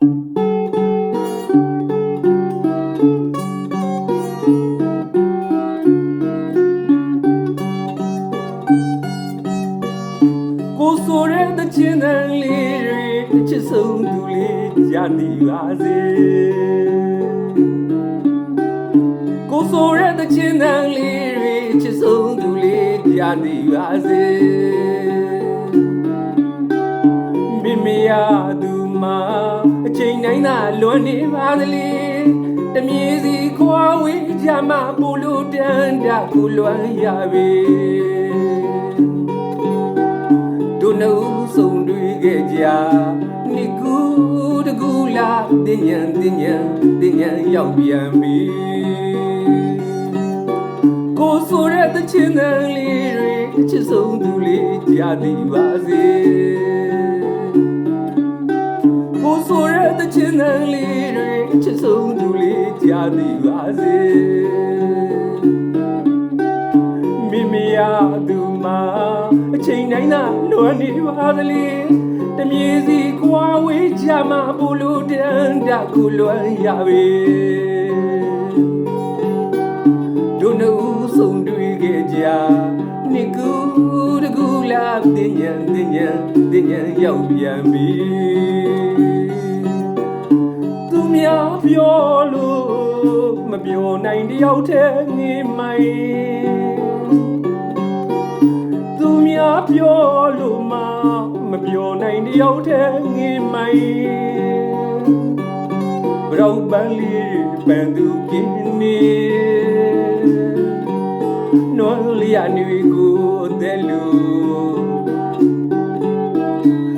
ကိုဆိုတဲ့တခြင်းတန်လေးတွေအချစ်ဆုံးသူလေးရနေပါစေကိုဆိုတဲ့တခြင်းတန်လေးတွေအချစ်ဆုံးသူလေးရနေပါစေမိမိရသူမှာအ ချိန်တိုင်းသာလွန်နေပါသလေတမြေစီခွာဝေးကြမှာပူလို့တန်တာကိုလွမ်းရပြီတို့နှုတ်ဆုံးတွေ့ခဲ့ကြနိကူတကူလာတင်ညာတင်ညာတင်ညာရောက်ပြန်ပြီကိုဆိုရတဲ့ချင်းငယ်လေးတွေချစ်ဆုံးသူလေးကြသည်ပါစေကိုဆို တဲ့တချင်တန်လေးတွေအချစ်ဆုံးသူလေးကြားသိပါစေ မိမိရသူမှာအချိန်တိုင်းသာလွန်နေပါသလေတမြေစီခွာဝေးကြမှာဘလို့တန်တကူလွန်ရပြီတို့နှုတ်ဆုံးတွေ့ခဲ့ကြနိကူတကူလာတင်ញံတင်ញံတင်ញံရောက်ပြန်ပြီသူများ ပြောလို့မပြောနိုင်တယောက်တည်းနေမိုင်သူများပြောလို့မှမပြောနိုင်တယောက်တည်းငေးမိုင်ဘရောက်ပန်းလေးပန်းသူကင်းနေနွန်လျာနေကိုတဲ့လူ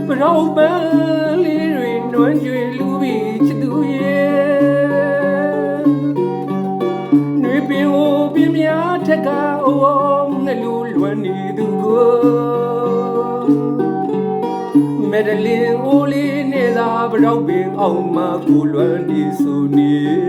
ဘရောက်ပန်း သူကိုမဒလင်အိုလေးနေသာဘရောက်ပင်အောင်မကိုလွမ်းနေဆိုနေ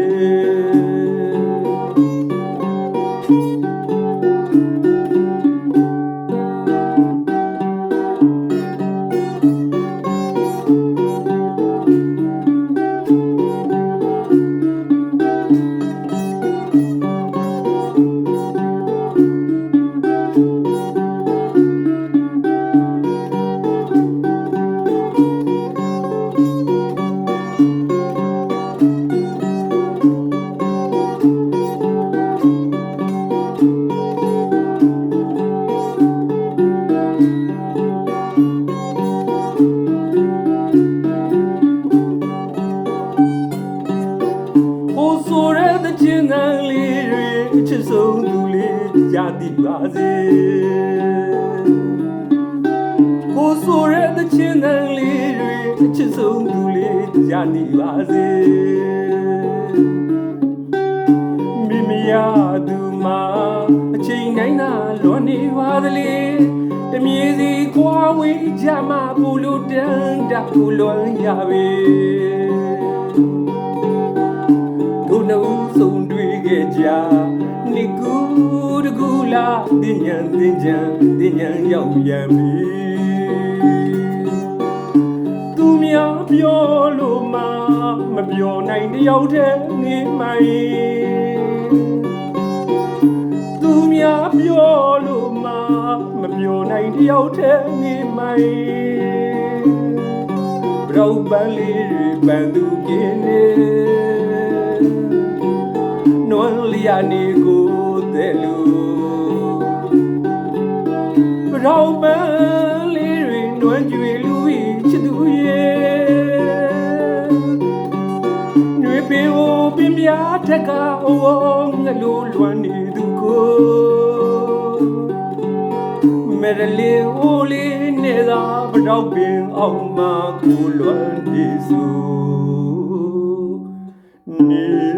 တဲ့တခြင်းတန်လေးတွေအချစ်ဆုံးသူလေးရသည်ပါစေကိုဆိုတဲ့တခြင်းတန်လေးတွေအချစ်ဆုံးသူလေးရသည်ပါစေမိမိရသူမှာအချိန်တိုင်းသာလွန်နေပါသလေတမြေစီခွာဝေးကြမှာပူလို့တန်တာကိုလွန်ရပြီ ရာနိကူတကူလာတင်ညာတင်ညာတင်ညာရောက်ရန်ပြီသူများပြောလို့မှမပြောနိုင်တယောက်တည်းနေမိုင်သူများပြောလို့မှမပြောနိုင်တယောက်တည်းနေမိုင်ရောက်ပန်လေးပန်သူกินနေ န်လျာနေကိုတဲ့လူဘရောက်ပန်းလေးတွေနွန်ကြွေလူဤချစ်သူရဲ့နှွေပင်ကိုပင်ပြထက်ကအိုးငလိုလွမ်းနေသူကိုမေရလီအိုလီနေသာဘရောက်ပင်အောင်မကိုလွမ်းနေစုနေ